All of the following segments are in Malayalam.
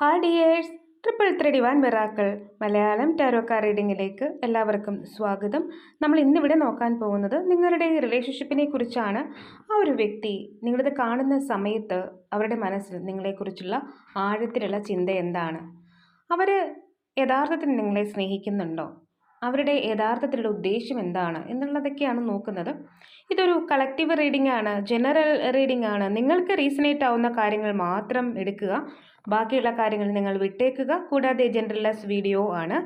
Hi dears triple three one miracle Malayalam ടാരോക്ക റീഡിങ്ങിലേക്ക് എല്ലാവർക്കും സ്വാഗതം. നമ്മൾ ഇന്നിവിടെ നോക്കാൻ പോകുന്നത് നിങ്ങളുടെ റിലേഷൻഷിപ്പിനെ കുറിച്ചാണ്. ആ ഒരു വ്യക്തി നിങ്ങളിത് കാണുന്ന സമയത്ത് അവരുടെ മനസ്സിൽ നിങ്ങളെക്കുറിച്ചുള്ള ആഴത്തിലുള്ള ചിന്ത എന്താണ്? അവർ യഥാർത്ഥത്തിൽ നിങ്ങളെ സ്നേഹിക്കുന്നുണ്ടോ? അവരുടെ യഥാർത്ഥത്തിലുള്ള ഉദ്ദേശം എന്താണ് എന്നുള്ളതൊക്കെയാണ് നോക്കുന്നത്. ഇതൊരു കളക്റ്റീവ് റീഡിംഗ് ആണ് ജനറൽ റീഡിംഗ് ആണ്. നിങ്ങൾക്ക് റീസണേറ്റ് ആവുന്ന കാര്യങ്ങൾ മാത്രം എടുക്കുക. ബാക്കിയുള്ള കാര്യങ്ങൾ നിങ്ങൾ വിട്ടേക്കുക. കൂടാതെ ജെൻഡർലെസ് വീഡിയോ ആണ്.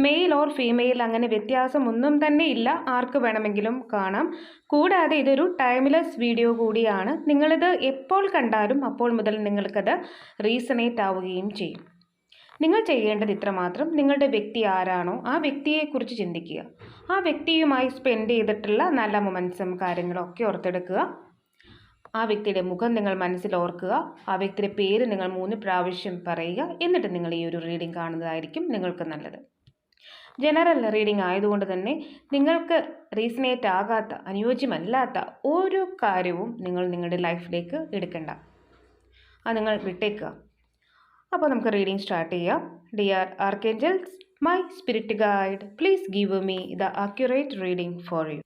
മെയിൽ ഓർ ഫീമെയിൽ അങ്ങനെ വ്യത്യാസം ഒന്നും തന്നെ ഇല്ല. ആർക്ക് വേണമെങ്കിലും കാണാം. കൂടാതെ ഇതൊരു ടൈംലെസ് വീഡിയോ കൂടിയാണ്. നിങ്ങളിത് എപ്പോൾ കണ്ടാലും അപ്പോൾ മുതൽ നിങ്ങൾക്കത് റീസണേറ്റ് ആവുകയും ചെയ്യും. നിങ്ങൾ ചെയ്യേണ്ടത് ഇത്രമാത്രം നിങ്ങളുടെ വ്യക്തി ആരാണോ ആ വ്യക്തിയെക്കുറിച്ച് ചിന്തിക്കുക. ആ വ്യക്തിയുമായി സ്പെൻഡ് ചെയ്തിട്ടുള്ള നല്ല മൊമെൻസും കാര്യങ്ങളും ഒക്കെ ഓർത്തെടുക്കുക. ആ വ്യക്തിയുടെ മുഖം നിങ്ങൾ മനസ്സിൽ ഓർക്കുക ആ വ്യക്തിയുടെ പേര് നിങ്ങൾ മൂന്ന് പ്രാവശ്യം പറയുക എന്നിട്ട് നിങ്ങൾ ഈ ഒരു റീഡിംഗ് കാണുന്നതായിരിക്കും നിങ്ങൾക്ക് നല്ലത്. ജനറൽ റീഡിംഗ് ആയതുകൊണ്ട് തന്നെ നിങ്ങൾക്ക് റീസണേറ്റ് ആകാത്ത അനുയോജ്യമല്ലാത്ത ഓരോ കാര്യവും നിങ്ങൾ നിങ്ങളുടെ ലൈഫിലേക്ക് എടുക്കണ്ട. അത് നിങ്ങൾ വിട്ടേക്കുക. അപ്പോൾ നമുക്ക് റീഡിംഗ് സ്റ്റാർട്ട് ചെയ്യാം. Dear archangels my spirit guide please give me the accurate reading for you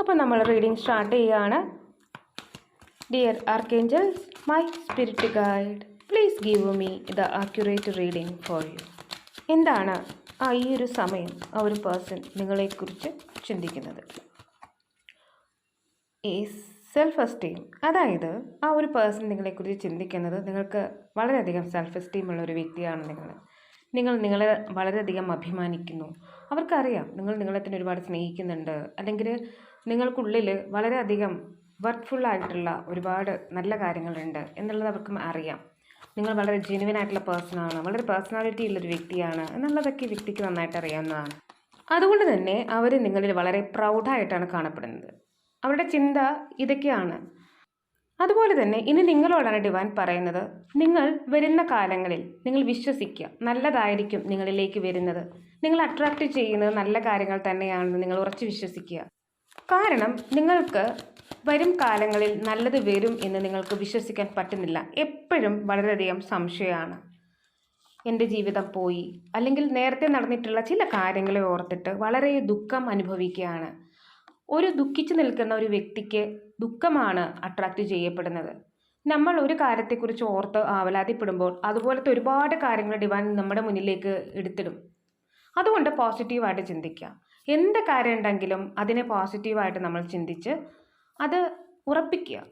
അപ്പോൾ നമ്മൾ റീഡിംഗ് സ്റ്റാർട്ട് ചെയ്യുകയാണ് dear archangels my spirit guide please give me the accurate reading for you എന്താണ് ആ ഈ ഒരു സമയം ആ ഒരു പേഴ്സൺ നിങ്ങളെക്കുറിച്ച് ചിന്തിക്കുന്നത്? ഈ സെൽഫ് എസ്റ്റീം അതായത് ആ ഒരു പേഴ്സൺ നിങ്ങളെക്കുറിച്ച് ചിന്തിക്കുന്നത് നിങ്ങൾക്ക് വളരെയധികം സെൽഫ് എസ്റ്റീം ഉള്ള ഒരു വ്യക്തിയാണ് നിങ്ങൾ. നിങ്ങൾ നിങ്ങളെ വളരെയധികം അഭിമാനിക്കുന്നു. അവർക്കറിയാം നിങ്ങൾ നിങ്ങളെ തന്നെ ഒരുപാട് സ്നേഹിക്കുന്നുണ്ട്. അല്ലെങ്കിൽ നിങ്ങൾക്കുള്ളിൽ വളരെയധികം വർക്ക്ഫുൾ ആയിട്ടുള്ള ഒരുപാട് നല്ല കാര്യങ്ങളുണ്ട് എന്നുള്ളത് അവർക്കും അറിയാം. നിങ്ങൾ വളരെ ജെനുവിൻ ആയിട്ടുള്ള പേഴ്സണാണ് വളരെ പേഴ്സണാലിറ്റി ഉള്ളൊരു വ്യക്തിയാണ് എന്നുള്ളതൊക്കെ വ്യക്തിക്ക് നന്നായിട്ട് അറിയാവുന്നതാണ്. അതുകൊണ്ട് തന്നെ അവർ നിങ്ങളിൽ വളരെ പ്രൗഡായിട്ടാണ് കാണപ്പെടുന്നത്. അവരുടെ ചിന്ത ഇതൊക്കെയാണ്. അതുപോലെ തന്നെ ഇനി നിങ്ങളോടാണ് ഡിവാൻ പറയുന്നത് നിങ്ങൾ വരുന്ന കാലങ്ങളിൽ നിങ്ങൾ വിശ്വസിക്കുക നല്ലതായിരിക്കും നിങ്ങളിലേക്ക് വരുന്നത്. നിങ്ങൾ അട്രാക്റ്റ് ചെയ്യുന്നത് നല്ല കാര്യങ്ങൾ തന്നെയാണെന്ന് നിങ്ങൾ ഉറച്ചു വിശ്വസിക്കുക. കാരണം നിങ്ങൾക്ക് വരും കാലങ്ങളിൽ നല്ലത് വരും എന്ന് നിങ്ങൾക്ക് വിശ്വസിക്കാൻ പറ്റുന്നില്ല. എപ്പോഴും വളരെയധികം സംശയമാണ്. എന്റെ ജീവിതം പോയി. അല്ലെങ്കിൽ നേരത്തെ നടന്നിട്ടുള്ള ചില കാര്യങ്ങളെ ഓർത്തിട്ട് വളരെ ദുഃഖം അനുഭവിക്കുകയാണ്. ഒരു ദുഃഖിച്ചു നിൽക്കുന്ന ഒരു വ്യക്തിക്ക് ദുഃഖമാണ് അട്രാക്റ്റ് ചെയ്യപ്പെടുന്നത്. നമ്മൾ ഒരു കാര്യത്തെക്കുറിച്ച് ഓർത്ത് ആവലാതിപ്പെടുമ്പോൾ അതുപോലത്തെ ഒരുപാട് കാര്യങ്ങൾ ഡിവാൻ നമ്മുടെ മുന്നിലേക്ക് എടുത്തിടും. അതുകൊണ്ട് പോസിറ്റീവായിട്ട് ചിന്തിക്കുക. എന്ത് കാര്യം ഉണ്ടെങ്കിലും അതിനെ പോസിറ്റീവായിട്ട് നമ്മൾ ചിന്തിച്ച് അത് ഉറപ്പിക്കുക.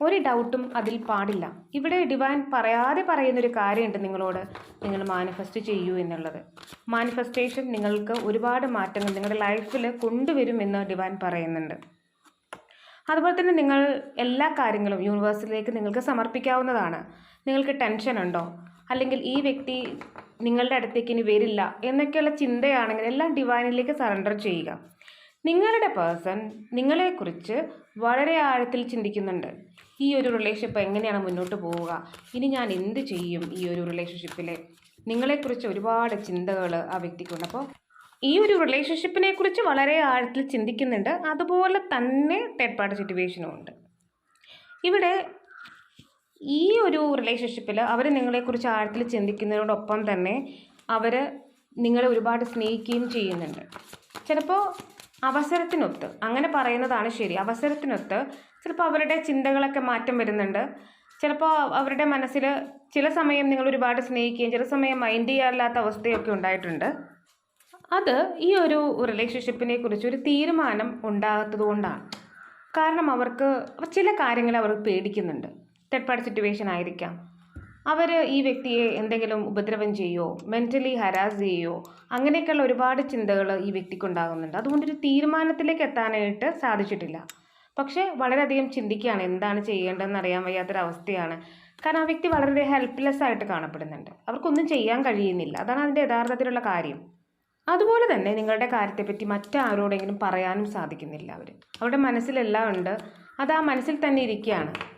ഒരു ഡൗട്ടും അതിൽ പാടില്ല. ഇവിടെ ഡിവൈൻ പറയാതെ പറയുന്നൊരു കാര്യമുണ്ട് നിങ്ങളോട് നിങ്ങൾ മാനിഫെസ്റ്റ് ചെയ്യൂ എന്നുള്ളത്. മാനിഫെസ്റ്റേഷൻ നിങ്ങൾക്ക് ഒരുപാട് മാറ്റങ്ങൾ നിങ്ങളുടെ ലൈഫിൽ കൊണ്ടുവരുമെന്ന് ഡിവൈൻ പറയുന്നുണ്ട്. അതുപോലെ തന്നെ നിങ്ങൾ എല്ലാ കാര്യങ്ങളും യൂണിവേഴ്സിലേക്ക് നിങ്ങൾക്ക് സമർപ്പിക്കാവുന്നതാണ്. നിങ്ങൾക്ക് ടെൻഷൻ ഉണ്ടോ? അല്ലെങ്കിൽ ഈ വ്യക്തി നിങ്ങളുടെ അടുത്തേക്ക് ഇനി വരില്ല എന്നൊക്കെയുള്ള ചിന്തയാണെങ്കിൽ എല്ലാം ഡിവൈനിലേക്ക് സറണ്ടർ ചെയ്യുക. നിങ്ങളുടെ പേഴ്സൺ നിങ്ങളെക്കുറിച്ച് വളരെ ആഴത്തിൽ ചിന്തിക്കുന്നുണ്ട്. ഈ ഒരു റിലേഷൻഷിപ്പ് എങ്ങനെയാണ് മുന്നോട്ട് പോവുക? ഇനി ഞാൻ എന്ത് ചെയ്യും ഈ ഒരു റിലേഷൻഷിപ്പിൽ നിങ്ങളെക്കുറിച്ച് ഒരുപാട് ചിന്തകൾ ആ വ്യക്തിക്കുണ്ട്. അപ്പോൾ ഈ ഒരു റിലേഷൻഷിപ്പിനെ കുറിച്ച് വളരെ ആഴത്തിൽ ചിന്തിക്കുന്നുണ്ട്. അതുപോലെ തന്നെ തേർഡ് പാർട്ടി സിറ്റുവേഷനും ഉണ്ട്. ഇവിടെ ഈ ഒരു റിലേഷൻഷിപ്പിൽ അവർ നിങ്ങളെക്കുറിച്ച് ആഴത്തിൽ ചിന്തിക്കുന്നതിനോടൊപ്പം തന്നെ അവർ നിങ്ങളെ ഒരുപാട് സ്നേഹിക്കുകയും ചെയ്യുന്നുണ്ട്. ചിലപ്പോൾ അവസരത്തിനൊത്ത് അങ്ങനെ പറയുന്നതാണ് ശരി അവസരത്തിനൊത്ത് ചിലപ്പോൾ അവരുടെ ചിന്തകളൊക്കെ മാറ്റം വരുന്നുണ്ട്. ചിലപ്പോൾ അവരുടെ മനസ്സിൽ ചില സമയം നിങ്ങൾ ഒരുപാട് സ്നേഹിക്കുകയും ചില സമയം മൈൻഡ് ചെയ്യാറില്ലാത്ത അവസ്ഥയൊക്കെ ഉണ്ടായിട്ടുണ്ട്. അത് ഈ ഒരു റിലേഷൻഷിപ്പിനെ കുറിച്ച് ഒരു തീരുമാനം ഉണ്ടാകാത്തത് കൊണ്ടാണ്. കാരണം അവർക്ക് ചില കാര്യങ്ങൾ അവർ പേടിക്കുന്നുണ്ട്. പാർട്ടി സിറ്റുവേഷൻ ആയിരിക്കാം. അവർ ഈ വ്യക്തിയെ എന്തെങ്കിലും ഉപദ്രവം ചെയ്യുമോ മെന്റലി ഹരാസ് ചെയ്യുമോ അങ്ങനെയൊക്കെയുള്ള ഒരുപാട് ചിന്തകൾ ഈ വ്യക്തിക്കുണ്ടാകുന്നുണ്ട് അതുകൊണ്ടൊരു തീരുമാനത്തിലേക്ക് എത്താനായിട്ട് സാധിച്ചിട്ടില്ല. പക്ഷേ വളരെയധികം ചിന്തിക്കുകയാണ് എന്താണ് ചെയ്യേണ്ടതെന്ന് അറിയാൻ വയ്യാത്തൊരവസ്ഥയാണ്. കാരണം ആ വ്യക്തി വളരെ ഹെൽപ്ലെസ് ആയിട്ട് കാണപ്പെടുന്നുണ്ട്. അവർക്കൊന്നും ചെയ്യാൻ കഴിയുന്നില്ല. അതാണ് അതിന്റെ യഥാർത്ഥത്തിലുള്ള കാര്യം. അതുപോലെ തന്നെ നിങ്ങളുടെ കാര്യത്തെപ്പറ്റി മറ്റാരോടെങ്കിലും പറയാനും സാധിക്കുന്നില്ല അവർ അവരുടെ മനസ്സിലെല്ലാം ഉണ്ട്. അത് ആ മനസ്സിൽ തന്നെ ഇരിക്കുകയാണ്.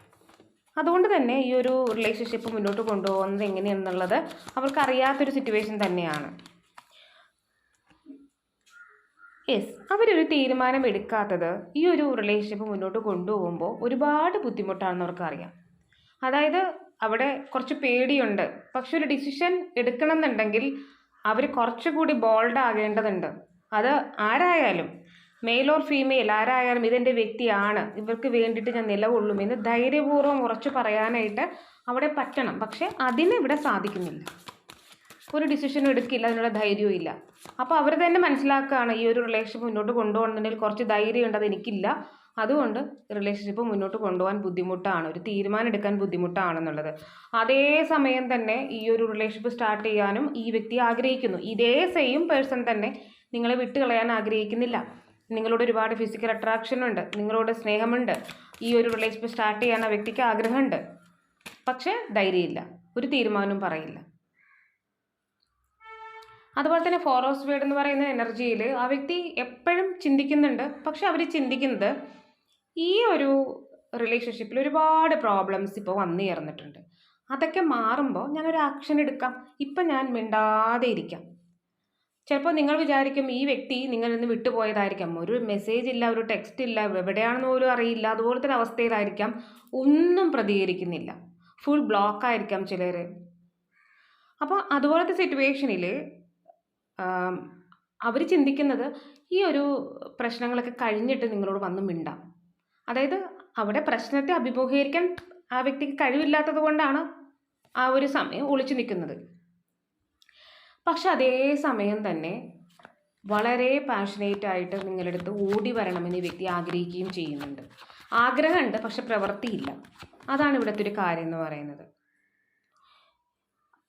അതുകൊണ്ട് തന്നെ ഈ ഒരു റിലേഷൻഷിപ്പ് മുന്നോട്ട് കൊണ്ടുപോകുന്നത് എങ്ങനെയെന്നുള്ളത് അവർക്ക് അറിയാത്തൊരു സിറ്റുവേഷൻ തന്നെയാണ്. യെസ് അവരൊരു തീരുമാനം എടുക്കാത്തത് ഈ ഒരു റിലേഷൻഷിപ്പ് മുന്നോട്ട് കൊണ്ടുപോകുമ്പോൾ ഒരുപാട് ബുദ്ധിമുട്ടാണെന്ന് അവർക്കറിയാം. അതായത് അവിടെ കുറച്ച് പേടിയുണ്ട്. പക്ഷെ ഒരു ഡിസിഷൻ എടുക്കണം എന്നുണ്ടെങ്കിൽ അവർ കുറച്ചുകൂടി ബോൾഡ് ആകേണ്ടതുണ്ട്. അത് ആരായാലും മെയിൽ ഓർ ഫീമെയിൽ ആരായാലും ഇതെന്റെ വ്യക്തിയാണ്. ഇവർക്ക് വേണ്ടിയിട്ട് ഞാൻ നിലകൊള്ളും എന്ന് ധൈര്യപൂർവം ഉറച്ചു പറയാനായിട്ട് അവിടെ പറ്റണം. പക്ഷേ അതിന് ഇവിടെ സാധിക്കുന്നില്ല. ഒരു ഡിസിഷനും എടുക്കില്ല അതിനുള്ള ധൈര്യവും ഇല്ല. അപ്പോൾ അവർ തന്നെ മനസ്സിലാക്കുകയാണ് ഈ ഒരു റിലേഷൻഷിപ്പ് മുന്നോട്ട് കൊണ്ടുപോകണമെന്നുണ്ടെങ്കിൽ കുറച്ച് ധൈര്യമുണ്ട് അത് എനിക്കില്ല. അതുകൊണ്ട് റിലേഷൻഷിപ്പ് മുന്നോട്ട് കൊണ്ടുപോകാൻ ബുദ്ധിമുട്ടാണ്. ഒരു തീരുമാനം എടുക്കാൻ ബുദ്ധിമുട്ടാണെന്നുള്ളത്. അതേ സമയം തന്നെ ഈ ഒരു റിലേഷൻഷിപ്പ് സ്റ്റാർട്ട് ചെയ്യാനും ഈ വ്യക്തി ആഗ്രഹിക്കുന്നു. ഇതേ സെയിം പേഴ്സൺ തന്നെ നിങ്ങളെ വിട്ടുകളയാൻ ആഗ്രഹിക്കുന്നില്ല. നിങ്ങളോട് ഒരുപാട് ഫിസിക്കൽ അട്രാക്ഷൻ ഉണ്ട്. നിങ്ങളോട് സ്നേഹമുണ്ട്. ഈ ഒരു റിലേഷൻഷിപ്പ് സ്റ്റാർട്ട് ചെയ്യാൻ ആ വ്യക്തിക്ക് ആഗ്രഹമുണ്ട്. പക്ഷേ ധൈര്യമില്ല. ഒരു തീരുമാനവും പറയില്ല. അതുപോലെ തന്നെ ഫോറോസ് വേഡ് എന്ന് പറയുന്ന എനർജിയിൽ ആ വ്യക്തി എപ്പോഴും ചിന്തിക്കുന്നുണ്ട്. പക്ഷെ അവർ ചിന്തിക്കുന്നത് ഈ ഒരു റിലേഷൻഷിപ്പിൽ ഒരുപാട് പ്രോബ്ലംസ് ഇപ്പോൾ വന്നു ചേർന്നിട്ടുണ്ട്. അതൊക്കെ മാറുമ്പോൾ ഞാനൊരു ആക്ഷൻ എടുക്കാം. ഇപ്പം ഞാൻ മിണ്ടാതെ ഇരിക്കാം. ചിലപ്പോൾ നിങ്ങൾ വിചാരിക്കും ഈ വ്യക്തി നിങ്ങളിൽ നിന്ന് വിട്ടുപോയതായിരിക്കാം. ഒരു മെസ്സേജ് ഇല്ല ഒരു ടെക്സ്റ്റ് ഇല്ല എവിടെയാണെന്ന് പോലും അറിയില്ല അതുപോലത്തെ അവസ്ഥയിലായിരിക്കാം. ഒന്നും പ്രതികരിക്കുന്നില്ല. ഫുൾ ബ്ലോക്ക് ആയിരിക്കാം ചിലർ അപ്പോൾ അതുപോലത്തെ സിറ്റുവേഷനിൽ അവർ ചിന്തിക്കുന്നത് ഈ ഒരു പ്രശ്നങ്ങളൊക്കെ കഴിഞ്ഞിട്ട് നിങ്ങളോട് വന്ന് മിണ്ടാം. അതായത് അവിടെ പ്രശ്നത്തെ അഭിമുഖീകരിക്കാൻ ആ വ്യക്തിക്ക് കഴിവില്ലാത്തത് കൊണ്ടാണ് ആ ഒരു സമയം ഒളിച്ചു നിൽക്കുന്നത്. പക്ഷെ അതേ സമയം തന്നെ വളരെ പാഷനേറ്റ് ആയിട്ട് നിങ്ങളുടെ അടുത്ത് ഓടി വരണമെന്ന് ഈ വ്യക്തി ആഗ്രഹിക്കുകയും ചെയ്യുന്നുണ്ട്. ആഗ്രഹമുണ്ട് പക്ഷെ പ്രവൃത്തിയില്ല. അതാണ് ഇവിടുത്തെ ഒരു കാര്യം എന്ന് പറയുന്നത്.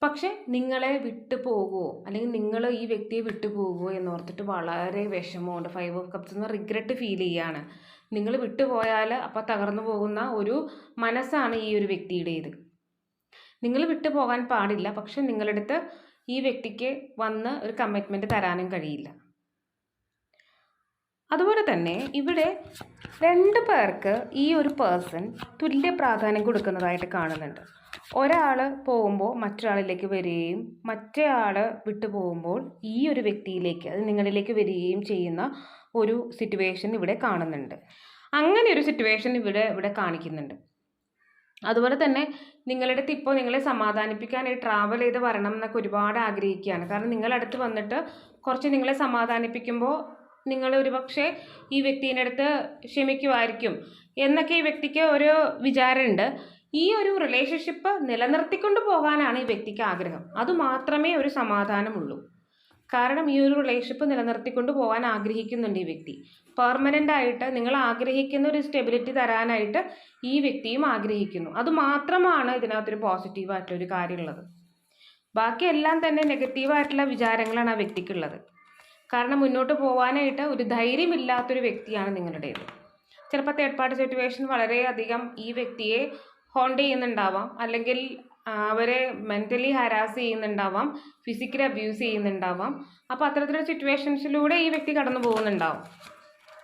പക്ഷെ നിങ്ങളെ വിട്ടു പോകുമോ അല്ലെങ്കിൽ നിങ്ങൾ ഈ വ്യക്തിയെ വിട്ടു പോകുമോ എന്നോർത്തിട്ട് വളരെ വിഷമമുണ്ട്. ഫൈവ് ഓഫ് കപ്സ് എന്ന് റിഗ്രറ്റ് ഫീൽ ചെയ്യാണ് നിങ്ങൾ വിട്ടുപോയാൽ അപ്പോൾ തകർന്നു പോകുന്ന ഒരു മനസ്സാണ് ഈ ഒരു വ്യക്തിയുടേത്. നിങ്ങൾ വിട്ടു പോകാൻ പാടില്ല പക്ഷെ നിങ്ങളടുത്ത് ഈ വ്യക്തിക്ക് വന്ന് ഒരു കമ്മിറ്റ്മെന്റ് തരാനും കഴിയില്ല. അതുപോലെ തന്നെ ഇവിടെ രണ്ട് പേർക്ക് ഈ ഒരു പേഴ്സൺ തുല്യ പ്രാധാന്യം കൊടുക്കുന്നതായിട്ട് കാണുന്നുണ്ട്. ഒരാൾ പോകുമ്പോൾ മറ്റൊരാളിലേക്ക് വരികയും മറ്റേ ആൾ വിട്ടു പോകുമ്പോൾ ഈ ഒരു വ്യക്തിയിലേക്ക് അത് നിങ്ങളിലേക്ക് വരികയും ചെയ്യുന്ന ഒരു സിറ്റുവേഷൻ ഇവിടെ കാണുന്നുണ്ട്. അങ്ങനെ ഒരു സിറ്റുവേഷൻ ഇവിടെ ഇവിടെ കാണിക്കുന്നുണ്ട്. അതുപോലെ തന്നെ നിങ്ങളുടെ ഇപ്പോൾ നിങ്ങളെ സമാധാനിപ്പിക്കാൻ ഈ ട്രാവൽ ചെയ്ത് വരണം എന്നൊക്കെ ഒരുപാട് ആഗ്രഹിക്കുകയാണ്. കാരണം നിങ്ങളടുത്ത് വന്നിട്ട് കുറച്ച് നിങ്ങളെ സമാധാനിപ്പിക്കുമ്പോൾ നിങ്ങൾ ഒരു പക്ഷേ ഈ വ്യക്തിന്റെ അടുത്ത് ക്ഷമിക്കുമായിരിക്കും എന്നൊക്കെ ഈ വ്യക്തിക്ക് ഒരു വിചാരമുണ്ട്. ഈ ഒരു റിലേഷൻഷിപ്പ് നിലനിർത്തിക്കൊണ്ട് പോകാനാണ് ഈ വ്യക്തിക്ക് ആഗ്രഹം. അതുമാത്രമേ ഒരു സമാധാനമുള്ളൂ. കാരണം ഈ ഒരു റിലേഷൻഷിപ്പ് നിലനിർത്തിക്കൊണ്ട് പോകാൻ ആഗ്രഹിക്കുന്നുണ്ട് ഈ വ്യക്തി. പെർമനന്റ് ആയിട്ട് നിങ്ങൾ ആഗ്രഹിക്കുന്ന ഒരു സ്റ്റെബിലിറ്റി തരാനായിട്ട് ഈ വ്യക്തിയും ആഗ്രഹിക്കുന്നു. അത് മാത്രമാണ് ഇതിനകത്തൊരു പോസിറ്റീവായിട്ടുള്ളൊരു കാര്യമുള്ളത്. ബാക്കി എല്ലാം തന്നെ നെഗറ്റീവായിട്ടുള്ള വിചാരങ്ങളാണ് ആ വ്യക്തിക്കുള്ളത്. കാരണം മുന്നോട്ട് പോകാനായിട്ട് ഒരു ധൈര്യമില്ലാത്തൊരു വ്യക്തിയാണ് നിങ്ങളുടേത്. ചിലപ്പോൾ തേർഡ് പാർട്ടി സിറ്റുവേഷൻ വളരെയധികം ഈ വ്യക്തിയെ ഹോണ്ട് ചെയ്യുന്നുണ്ടാവാം. അല്ലെങ്കിൽ അവരെ മെന്റലി ഹരാസ് ചെയ്യുന്നുണ്ടാവാം ഫിസിക്കലി അബ്യൂസ് ചെയ്യുന്നുണ്ടാവാം. അപ്പോൾ അത്തരത്തിലുള്ള സിറ്റുവേഷൻസിലൂടെ ഈ വ്യക്തി കടന്നു പോകുന്നുണ്ടാവും.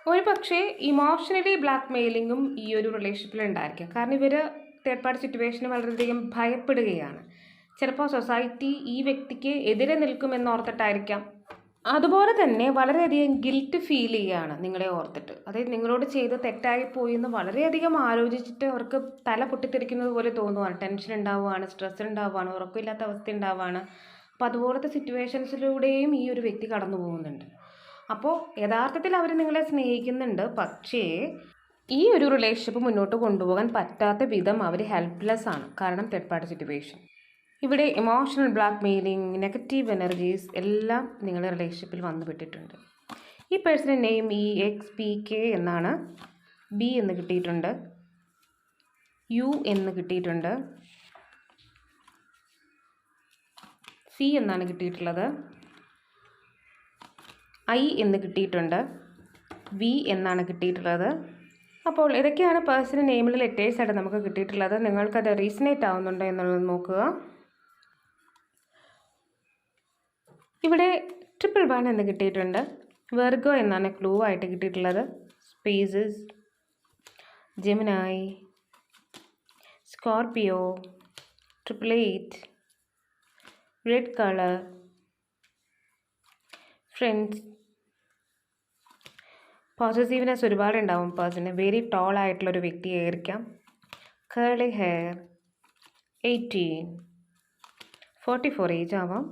ഒരു പക്ഷേ ഇമോഷണലി ബ്ലാക്ക് മെയിലിങ്ങും ഈ ഒരു റിലേഷൻഷിപ്പിൽ ഉണ്ടായിരിക്കാം. കാരണം ഇവർ തേർഡ് പാർട്ടി സിറ്റുവേഷന് വളരെയധികം ഭയപ്പെടുകയാണ്. ചിലപ്പോൾ സൊസൈറ്റി ഈ വ്യക്തിക്ക് എതിരെ നിൽക്കുമെന്നോർത്തിട്ടായിരിക്കാം അതുപോലെ തന്നെ വളരെയധികം ഗിൽറ്റ് ഫീൽ ചെയ്യുകയാണ് നിങ്ങളെ ഓർത്തിട്ട്. അതായത് നിങ്ങളോട് ചെയ്ത് തെറ്റായി പോയി എന്ന് വളരെയധികം ആലോചിച്ചിട്ട് അവർക്ക് തല പൊട്ടിത്തെറിക്കുന്നത് പോലെ തോന്നുവാണ്. ടെൻഷൻ ഉണ്ടാവുകയാണ് സ്ട്രെസ് ഉണ്ടാവുകയാണ് ഉറക്കമില്ലാത്ത അവസ്ഥ ഉണ്ടാവുകയാണ് അപ്പോൾ അതുപോലത്തെ സിറ്റുവേഷൻസിലൂടെയും ഈ ഒരു വ്യക്തി കടന്നു പോകുന്നുണ്ട്. അപ്പോൾ യഥാർത്ഥത്തിൽ അവർ നിങ്ങളെ സ്നേഹിക്കുന്നുണ്ട്. പക്ഷേ ഈ ഒരു റിലേഷൻഷിപ്പ് മുന്നോട്ട് കൊണ്ടുപോകാൻ പറ്റാത്ത വിധം അവർ ഹെൽപ്ലെസ് ആണ്. കാരണം തേർഡ് പാർട്ടി സിറ്റുവേഷൻ ഇവിടെ emotional black mailing negative energies എല്ലാം നിങ്ങളുടെ റിലേഷൻഷിപ്പിൽ വന്നുപെട്ടിട്ടുണ്ട് ഈ പേഴ്സണിന്റെ നെയിം ഈ എക്സ് പി കെ എന്നാണ്. ബി എന്ന് കിട്ടിയിട്ടുണ്ട്. യു എന്ന് കിട്ടിയിട്ടുണ്ട്. സി എന്നാണ് കിട്ടിയിട്ടുള്ളത്. ഐ എന്ന് കിട്ടിയിട്ടുണ്ട്. വി എന്നാണ് കിട്ടിയിട്ടുള്ളത്. അപ്പോൾ ഇതൊക്കെയാണ് പേഴ്സണൽ നെയിമിൽ ലെറ്റേഴ്സ് ആയിട്ട് നമുക്ക് കിട്ടിയിട്ടുള്ളത്. നിങ്ങൾക്കത് റീസണേറ്റ് ആവുന്നുണ്ടോ എന്നുള്ളത് നോക്കുക. ഇവിടെ ട്രിപ്പിൾ വൺ എന്ന് കിട്ടിയിട്ടുണ്ട്. വെർഗോ എന്നാണ് ക്ലൂ ആയിട്ട് കിട്ടിയിട്ടുള്ളത്. Pisces Gemini Scorpio triple eight red colour friends positiveness ഒരുപാടുണ്ടാവും person very tall ആയിട്ടുള്ളൊരു വ്യക്തിയായിരിക്കാം curly hair eighteen forty four age ആവാം.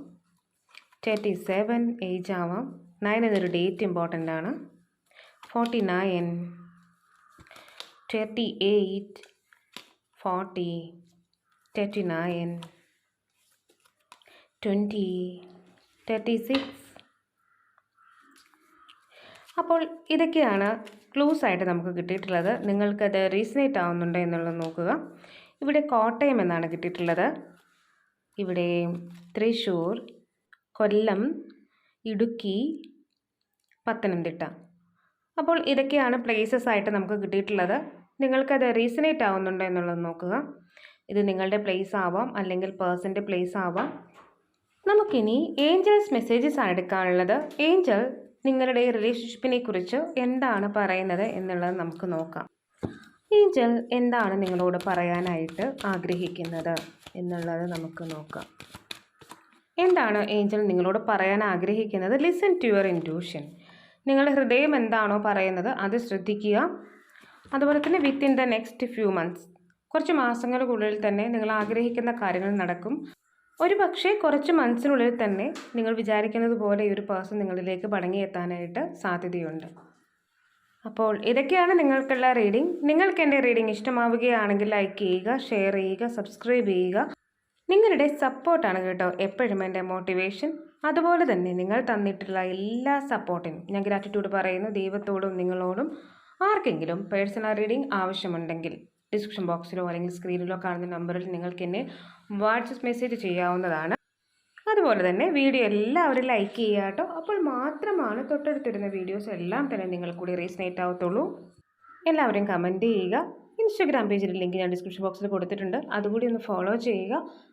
തേർട്ടി സെവൻ ഏജ് ആവാം. നയൻ എന്നൊരു ഡേറ്റ് ഇമ്പോർട്ടന്റ് ആണ്. Forty nine thirty eight forty thirty nine twenty thirty six അപ്പോൾ ഇതൊക്കെയാണ് ക്ലൂസ് ആയിട്ട് നമുക്ക് കിട്ടിയിട്ടുള്ളത്. നിങ്ങൾക്കത് റീസണേറ്റ് ആവുന്നുണ്ടോ എന്നുള്ളത് നോക്കുക. ഇവിടെ കോട്ടയം എന്നാണ് കിട്ടിയിട്ടുള്ളത്. ഇവിടെ തൃശ്ശൂർ കൊല്ലം ഇടുക്കി പത്തനംതിട്ട. അപ്പോൾ ഇതൊക്കെയാണ് പ്ലേസസ് ആയിട്ട് നമുക്ക് കിട്ടിയിട്ടുള്ളത്. നിങ്ങൾക്കത് റീസണേറ്റ് ആവുന്നുണ്ടോ എന്നുള്ളത് നോക്കുക. ഇത് നിങ്ങളുടെ പ്ലേസ് ആവാം അല്ലെങ്കിൽ പേഴ്സന്റെ പ്ലേസ് ആവാം. നമുക്കിനി ഏഞ്ചൽസ് മെസ്സേജസ് ആണ് എടുക്കാനുള്ളത്. ഏഞ്ചൽ നിങ്ങളുടെ റിലേഷൻഷിപ്പിനെ കുറിച്ച് എന്താണ് പറയുന്നത് എന്നുള്ളത് നമുക്ക് നോക്കാം. ഏഞ്ചൽ എന്താണ് നിങ്ങളോട് പറയാനായിട്ട് ആഗ്രഹിക്കുന്നത് എന്നുള്ളത് നമുക്ക് നോക്കാം. എന്താണ് ഏഞ്ചൽ നിങ്ങളോട് പറയാൻ ആഗ്രഹിക്കുന്നത്? ലിസൺ ടു യുവർ ഇന്റ്യൂഷൻ നിങ്ങളുടെ ഹൃദയം എന്താണോ പറയുന്നത് അത് ശ്രദ്ധിക്കുക. അതുപോലെ തന്നെ within the next few months കുറച്ച് മാസങ്ങൾക്കുള്ളിൽ തന്നെ നിങ്ങൾ ആഗ്രഹിക്കുന്ന കാര്യങ്ങൾ നടക്കും. ഒരു പക്ഷേ കുറച്ച് മന്ത്സിനുള്ളിൽ തന്നെ നിങ്ങൾ വിചാരിക്കുന്നത് പോലെ ഈ ഒരു പേഴ്സൺ നിങ്ങളിലേക്ക് മടങ്ങിയെത്താനായിട്ട് സാധ്യതയുണ്ട്. അപ്പോൾ ഇതൊക്കെയാണ് നിങ്ങൾക്കുള്ള റീഡിംഗ് നിങ്ങൾക്ക് എന്റെ റീഡിംഗ് ഇഷ്ടമാവുകയാണെങ്കിൽ ലൈക്ക് ചെയ്യുക ഷെയർ ചെയ്യുക സബ്സ്ക്രൈബ് ചെയ്യുക. നിങ്ങളുടെ സപ്പോർട്ടാണ് കേട്ടോ എപ്പോഴും എന്റെ മോട്ടിവേഷൻ. അതുപോലെ തന്നെ നിങ്ങൾ തന്നിട്ടുള്ള എല്ലാ സപ്പോർട്ടിനും ഞാൻ ഗ്രാറ്റിറ്റ്യൂഡ് പറയുന്നു ദൈവത്തോടും നിങ്ങളോടും. ആർക്കെങ്കിലും പേഴ്സണൽ റീഡിംഗ് ആവശ്യമുണ്ടെങ്കിൽ ഡിസ്ക്രിപ്ഷൻ ബോക്സിലോ അല്ലെങ്കിൽ സ്ക്രീനിലോ കാണുന്ന നമ്പറിൽ നിങ്ങൾക്ക് എന്നെ വാട്സപ്പ് മെസ്സേജ് ചെയ്യാവുന്നതാണ്. അതുപോലെ തന്നെ വീഡിയോ എല്ലാവരും ലൈക്ക് ചെയ്യുക കേട്ടോ. അപ്പോൾ മാത്രമാണ് തൊട്ടടുത്തിരുന്ന വീഡിയോസ് എല്ലാം തന്നെ നിങ്ങൾ കൂടി റീസണേറ്റ് ആവത്തുള്ളൂ. എല്ലാവരും കമന്റ് ചെയ്യുക. ഇൻസ്റ്റാഗ്രാം പേജിൽ ലിങ്ക് ഞാൻ ഡിസ്ക്രിപ്ഷൻ ബോക്സിൽ കൊടുത്തിട്ടുണ്ട്. അതുകൂടി ഒന്ന് ഫോളോ ചെയ്യുക.